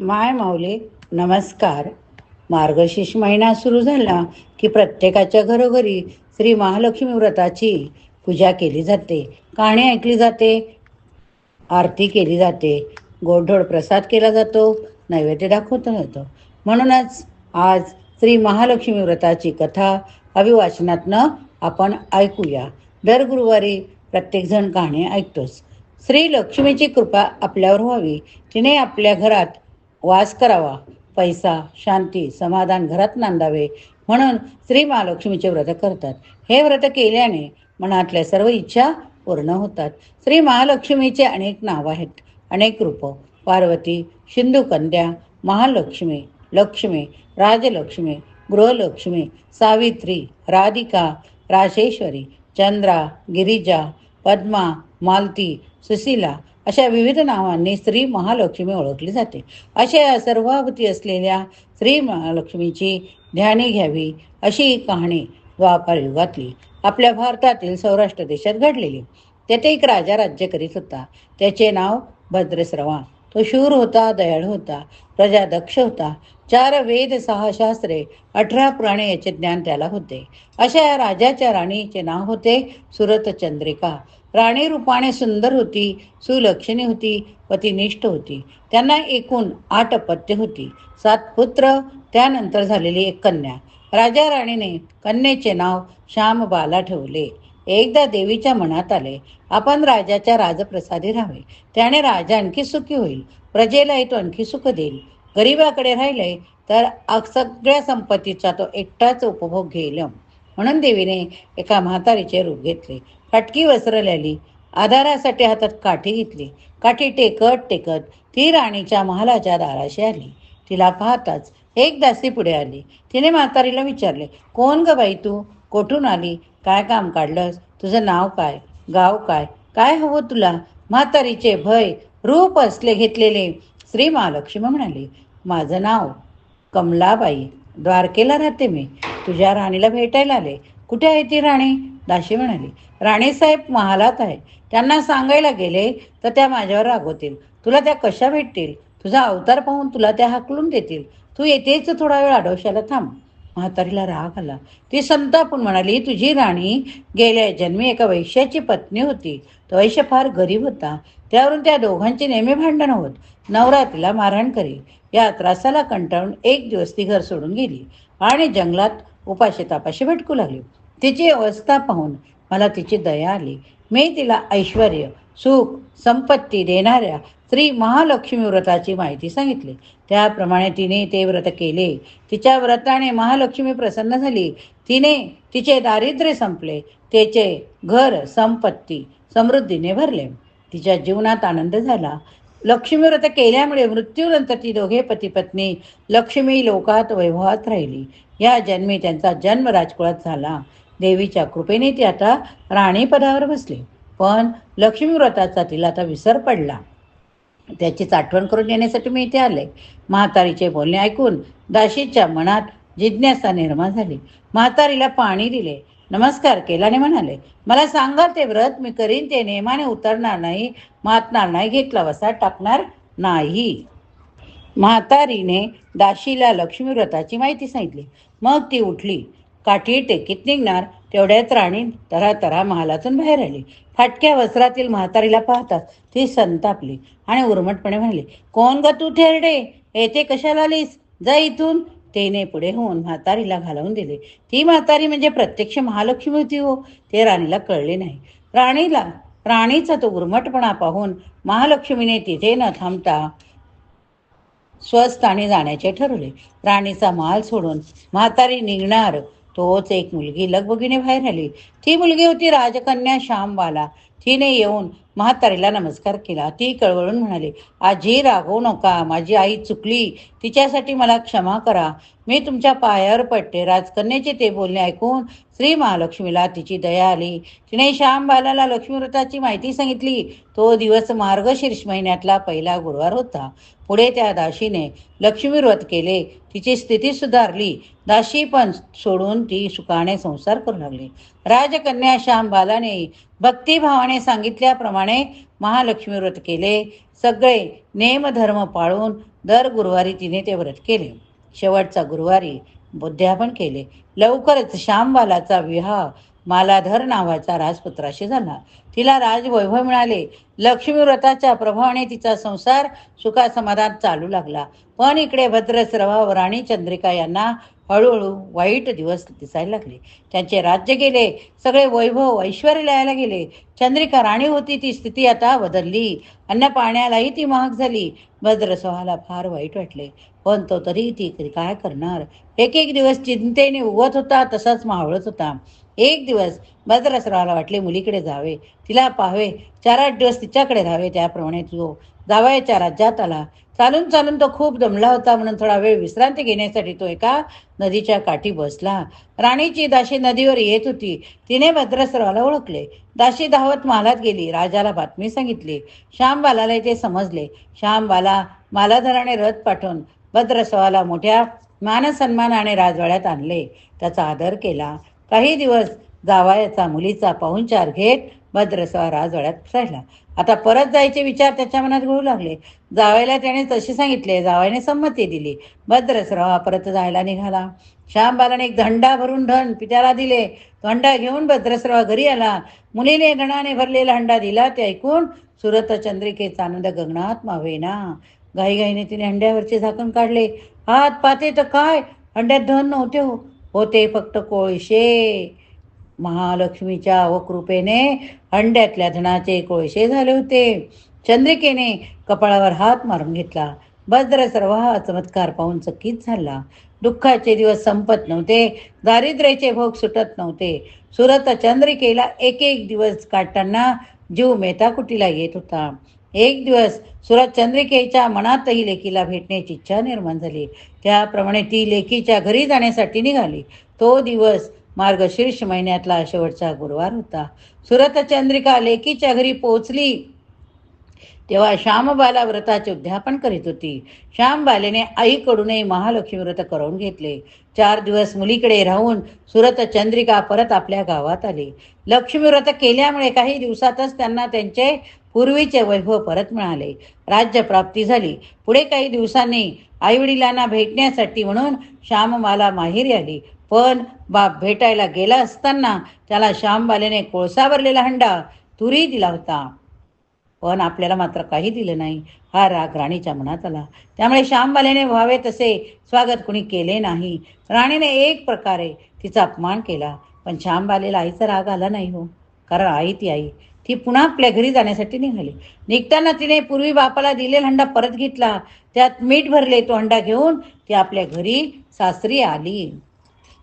माय माऊली नमस्कार. मार्गशीर्ष महिना सुरू झाला की प्रत्येकाच्या घरोघरी श्री महालक्ष्मी व्रताची पूजा केली जाते. कहाणी ऐकली जाते आरती केली जाते गोडधोड प्रसाद केला जातो नैवेद्य दाखवता जातो म्हणूनच आज श्री महालक्ष्मी व्रताची कथा अभिवाचनातनं आपण ऐकूया. दर गुरुवारी प्रत्येकजण कहाणी ऐकतोच. श्री लक्ष्मीची कृपा आपल्यावर व्हावी. तिने आपल्या घरात वास करावा. पैसा शांती समाधान घरात नांदावे म्हणून श्री महालक्ष्मीचे व्रत करतात. हे व्रत केल्याने मनातल्या सर्व इच्छा पूर्ण होतात. श्री महालक्ष्मीचे अनेक नाव आहेत. अनेक रूप. पार्वती सिंधुकन्या महालक्ष्मी लक्ष्मी राजलक्ष्मी गृहलक्ष्मी सावित्री राधिका राशेश्वरी चंद्रा गिरिजा पद्मा मालती सुशीला अशा विविध नावांनी स्त्री महालक्ष्मी ओळखली जाते. अशा सर्वाभूती असलेल्या स्त्री महालक्ष्मीची ध्याने घ्यावी अशी ही कहाणी द्वापार युगातली आपल्या भारतातील सौराष्ट्र देशात घडलेली. तेथे एक राजा राज्य करीत होता. त्याचे नाव भद्रश्रवा. तो शूर होता दयाळू होता प्रजा दक्ष होता. चार वेद सहा शास्त्रे अठरा पुराणे याचे ज्ञान त्याला होते. अशा या राजाच्या राणीचे नाव होते सुरत चंद्रिका. राणी रूपाने सुंदर होती सुलक्षणी होती पतिनिष्ठ होती. त्यांना एकूण आठ अपत्य होती. सात पुत्र त्यानंतर झालेली एक कन्या. राजा राणीने कन्येचे नाव श्यामबाला ठेवले. एकदा देवीच्या मनात आले आपण राजाच्या राजप्रसादी राहावे. त्याने राजा आणखी सुखी होईल प्रजेलाही तो आणखी सुख देईल. गरिबाकडे राहिले तर सगळ्या संपत्तीचा तो एकटाच उपभोग घेईल. म्हणून देवीने एका म्हातारीचे रूप घेतले. काटकी वसरल्याली आधारासाठी हातात काठी घेतली. काठी टेकत टेकत ती राणीच्या महालाच्या दाराशी आली. तिला पाहताच एक दासी पुढे आली. तिने म्हातारीला विचारले कोण ग बाई तू? कोठून आली? काय काम काढलंस? तुझं नाव काय? गाव काय? काय हवं तुला? म्हातारीचे भय रूप असले घेतलेले श्री महालक्ष्मी म्हणाली माझं नाव कमलाबाई द्वारकेला राहते मी. तुझ्या राणीला भेटायला आले. कुठे आहे ती राणी? दाशी म्हणाली राणीसाहेब महालात आहे त्यांना सांगायला गेले तर त्या माझ्यावर रागवतील. तुला त्या कशा भेटतील? तुझा अवतार पाहून तुला त्या हाकलून देतील. तू येतेच थोडा वेळ आडोशाला थांब. म्हातारीला राग आला. ती संतापून म्हणाली तुझी राणी गेल्या जन्मी एका वैश्याची पत्नी होती. तो वैश्य फार गरीब होता. त्यावरून त्या दोघांची नेहमी भांडण होत. नवरा तिला मारहाण करी. या त्रासाला कंटाळून एक दिवस ती घर सोडून गेली आणि जंगलात उपाशी तापाशी भटकू लागली. तिची अवस्था पाहून मला तिची दया आली. मी तिला ऐश्वर सुख संपत्ती देणाऱ्या श्री महालक्ष्मी व्रताची माहिती सांगितली. त्याप्रमाणे तिने ते व्रत केले. तिच्या व्रताने महालक्ष्मी प्रसन्न झाली. तिने तिचे दारिद्र्य संपले. त्याचे घर संपत्ती समृद्धीने भरले. तिच्या जीवनात आनंद झाला. लक्ष्मी व्रत केल्यामुळे मृत्यूनंतर ती दोघे पती पत्नी लक्ष्मी लोकात वैभवात राहिली. या जन्मी त्यांचा जन्म राजकुळात झाला. देवीच्या कृपेने ती आता राणीपदावर बसली. पण लक्ष्मी व्रताचा तिला आता विसर पडला. त्याचीच आठवण करून देण्यासाठी मी इथे आले. म्हातारीचे बोलणे ऐकून दाशीच्या मनात जिज्ञासा निर्माण झाली. म्हातारीला पाणी दिले. नमस्कार केलाने म्हणाले मला सांगाल ते व्रत मी करीन ते नेमाने उतरणार नाही मातणार नाही घेतला वसा टाकणार नाही. म्हातारीने दाशीला लक्ष्मी व्रताची माहिती सांगितली. मग ती उठली. काठी टेकीत निघणार. तेवढ्यात राणी तरा तरा महालातून बाहेर आली. फाटक्या वस्त्रातील म्हातारीला पाहताच ती संतापली आणि उर्मटपणे म्हणली कोण ग तू थेरडे येते कशाला आलीस? जा इथून. तेने पुढे होऊन म्हातारीला घालवून दिले. ती म्हातारी म्हणजे प्रत्यक्ष महालक्ष्मी होती हो. ते राणीला कळले नाही. राणीला राणीचा तो उर्मटपणा पाहून महालक्ष्मीने तिथे न थांबता स्वस्थानी जाण्याचे ठरवले. राणीचा माल सोडून म्हातारी निघणार तोच एक मुलगी. लगबगीने बाहेर आली. ती मुलगी होती राजकन्या श्यामबाला तिने येऊन म्हातारीला नमस्कार केला. ती कळवळून म्हणाली आजी रागवू नका. माझी आई चुकली. तिच्यासाठी मला क्षमा करा. मी तुमच्या पायावर पडते. राजकन्याचे ते बोलणे ऐकून श्री महालक्ष्मीला तिची दया आली. तिने श्याम बालाला लक्ष्मीव्रताची माहिती सांगितली. तो दिवस मार्गशीर्ष महिन्यातला पहिला गुरुवार होता. पुढे त्या दाशीने लक्ष्मीव्रत केले. तिची स्थिती सुधारली. दाशी पण सोडून ती सुखाने संसार करू लागली. राजकन्या श्याम बालाने भक्तिभावाने सांगितल्याप्रमाणे महालक्ष्मी व्रत केले. सगळे नेमधर्म पाळून दर गुरुवारी तिने ते व्रत केले. शेवटचा गुरुवारी बुद्ध्यापन केले. लवकरच श्यामबालाचा विवाह मालाधर नावाचा राजपुत्राशी झाला. तिला राजवैभव मिळाले. लक्ष्मी व्रताच्या प्रभावाने तिचा संसार सुखासमाधान चालू लागला. पण इकडे भद्रस्रवा व राणी चंद्रिका यांना हळूहळू वाईट दिवस दिसायला लागले. त्यांचे राज्य गेले. सगळे वैभव ऐश्वर लयाला गेले. चंद्रिका राणी होती. ती स्थिती आता बदलली. अन्न पाण्यालाही ती महाग झाली. भद्रस्वाहाला फार वाईट वाटले. पण तो तरी ती काय करणार? एक एक दिवस चिंतेने उगवत होता. तसाच मावळत होता. एक दिवस भद्रस्रावाला वाटले मुलीकडे जावे. तिला पाहावे चार आठ दिवस तिच्याकडे राहावे त्याप्रमाणे तो जावयाच्या राज्यात आला. चालून चालून तो खूप दमला होता म्हणून थोडा वेळ विश्रांती घेण्यासाठी तो एका नदीच्या काठी बसला. राणीची दाशी नदीवर येत होती. तिने भद्रसरावाला ओळखले. दाशी धावत महालात गेली. राजाला बातमी सांगितली. श्यामबालाला ते समजले. श्यामबाला मालाधराने रथ पाठवून भद्रसवाला मोठ्या मानसन्मानाने राजवाड्यात आणले. त्याचा आदर केला. काही दिवस जावायाचा मुलीचा पाहुणचार घेत भद्रस्वा राजवाड्यात राहिला आता परत जायचे विचार त्याच्या मनात घडू लागले. जावायला त्याने तसे सांगितले जावायने संमती दिली. भद्रस्रावा परत जायला निघाला. श्यामबालाने एक धंडा भरून धन पित्याला दिले. तो हंडा घेऊन भद्रस्रावा घरी आला. मुलीने गणाने भरलेला हंडा दिला. ते ऐकून सुरत चंद्रिकेचा आनंद गगनात मावेना. घाईघाईने तिने हंड्यावरचे झाकण काढले. हात पाते तर काय? हंड्यात धन नव्हते हो. होते फक्त कोळशे. महालक्ष्मीच्या अवकृपेने हंड्यातल्या धनाचे कोळशे झाले होते. चंद्रिकेने कपाळावर हात मारून घेतला. भद्र सर्व हा चमत्कार पाहून चकित झाला. दुःखाचे दिवस संपत नव्हते. दारिद्र्याचे भोग सुटत नव्हते. सुरत चंद्रिकेला एक एक दिवस काढताना जीव मेताकुटीला येत होता. एक दिवस सुरत चंद्रिकेच्या मनातही लेकीला भेटण्याची इच्छा निर्माण झाली. त्याप्रमाणे ती लेकीच्या घरी जाण्यासाठी निघाली. तो दिवस मार्गशीर्ष महिन्यातला शेवटचा गुरुवार होता. सुरत चंद्रिका लेकीच्या घरी पोहोचली तेव्हा श्यामबाला व्रताचे उद्यापन करीत होती. श्यामबालेने आईकडूनही महालक्ष्मी व्रत करून घेतले. चार दिवस मुलीकडे राहून सुरत चंद्रिका परत आपल्या गावात आली. लक्ष्मी व्रत केल्यामुळे काही दिवसातच त्यांना त्यांचे पूर्वीचे वैभव परत मिळाले. राज्य प्राप्ती झाली. पुढे काही दिवसांनी आईवडिलांना भेटण्यासाठी म्हणून श्याममाला माहेरी आली. पण बाप भेटायला गेला असताना त्याला श्यामबालेने कोळसा भरलेला हंडा तुरी दिला होता. पण आपल्याला मात्र काही दिलं नाही. हा राग राणीच्या मनात आला. त्यामुळे श्यामबालेने व्हावे तसे स्वागत कुणी केले नाही. राणीने एक प्रकारे तिचा अपमान केला. पण श्यामबालेला आईचा राग आला नाही हो. कारण आई ती आई. ती पुन्हा आपल्या घरी जाण्यासाठी निघाली. निघताना तिने पूर्वी बापाला दिलेला हंडा परत घेतला. त्यात मीठ भरले तो हंडा घेऊन ती आपल्या घरी सासरी आली.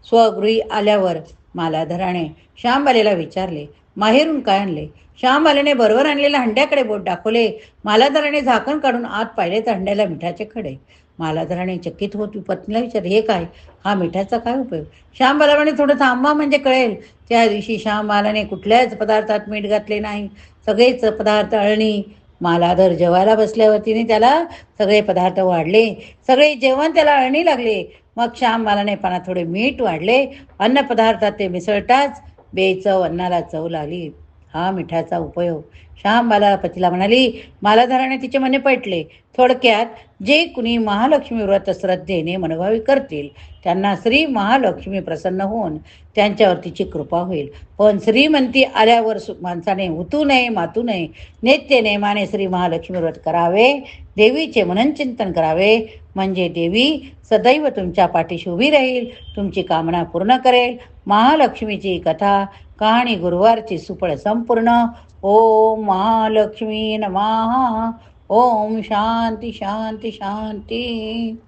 स्वगृही आल्यावर मालाधराने श्यामबालेला विचारले. माहेरून काय आणले? श्यामबालेने बरोबर आणलेल्या हंड्याकडे बोट दाखवले. मालाधराने झाकण काढून आत पाहिले तर हंड्याला मिठाचे खडे. मालाधराने चकित होत पत्नीला विचार हे काय? हा मिठाचा काय उपयोग? श्यामबाला म्हणे थोडं थांबा म्हणजे कळेल. त्या दिवशी श्यामबालाने कुठल्याच पदार्थात मीठ घातले नाही. सगळेच पदार्थ अळणी मालाधर जेवायला बसल्यावर तिने त्याला सगळे पदार्थ वाढले. सगळे जेवण त्याला अळणी लागले. मग श्याम बालाने पाना थोडे मीठ वाढले. अन्न पदार्थात ते मिसळताच बेचव अन्नाला चव लागली. हा मिठाचा उपयोग. श्यामबाला पतीला म्हणाली मालाधाराने तिचे मने पटले. थोडक्यात जे कुणी महालक्ष्मी व्रत श्रद्धेने मनोभावी करतील त्यांना श्री महालक्ष्मी प्रसन्न होऊन त्यांच्यावर तिची कृपा होईल. पण श्रीमंती आल्यावर माणसाने उतू नये मातू नये नित्य नेमाने श्री महालक्ष्मी व्रत करावे देवीचे मननचिंतन करावे. म्हणजे देवी सदैव तुमच्या पाठीशी उभी राहील तुमची कामना पूर्ण करेल. महालक्ष्मीची कथा कहाणी गुरुवारची सुपळ संपूर्ण. ओम महालक्ष्मी नमः. ओम शांती शांती शांती.